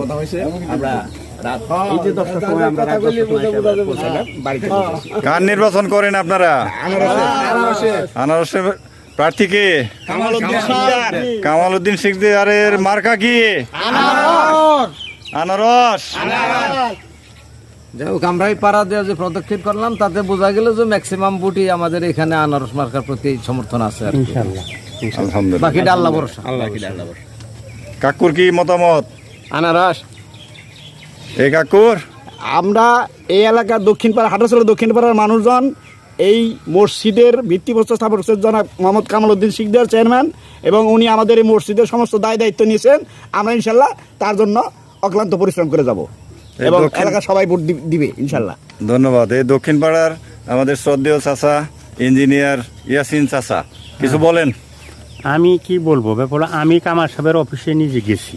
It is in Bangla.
কথা হয়েছে আমরা রাত এই যে দশটার সময় আমরা রাত দশটার সময় এসে পৌঁছালাম বাড়িতে কার নির্বাচন করেন আপনারা? আনারসের প্রার্থী কে? কামাল উদ্দিন শিকদারের মার্কা কি? আনারস। যাই হোক আমরা এই পাড়া দেওয়া যে পদক্ষেপ করলাম তাতে বোঝা গেল যে ম্যাক্সিমাম ভোটই আমাদের এখানে আনারস মার্কার প্রতি সমর্থন আছে। আলহামদুলিল্লাহ বাকিটা আল্লাহ ভরসা। কাকুর কি মতামত? আনারস। এই কাকুর? আমরা এই এলাকার দক্ষিণ পাড়া হাটাচলা দক্ষিণ পাড়ার মানুষজন এই মসজিদের ভিত্তিপ্রস্তর স্থাপন করেছেন জনাব মোহাম্মদ কামাল উদ্দিন শিকদার চেয়ারম্যান এবং উনি আমাদের এই মসজিদের সমস্ত দায় দায়িত্ব নিয়েছেন। আমরা ইনশাল্লাহ তার জন্য অক্লান্ত পরিশ্রম করে যাব এবং এলাকা সবাই ভোট দিবে ইনশাল্লাহ। ধন্যবাদ। এই দক্ষিণ পাড়ার আমাদের শ্রদ্ধেয় চাচা ইঞ্জিনিয়ার ইয়াসিন চাচা কিছু বলেন? আমি কি বলব? ব্যাপার আমি কামার সাহেবের অফিসে নিজে গেছি।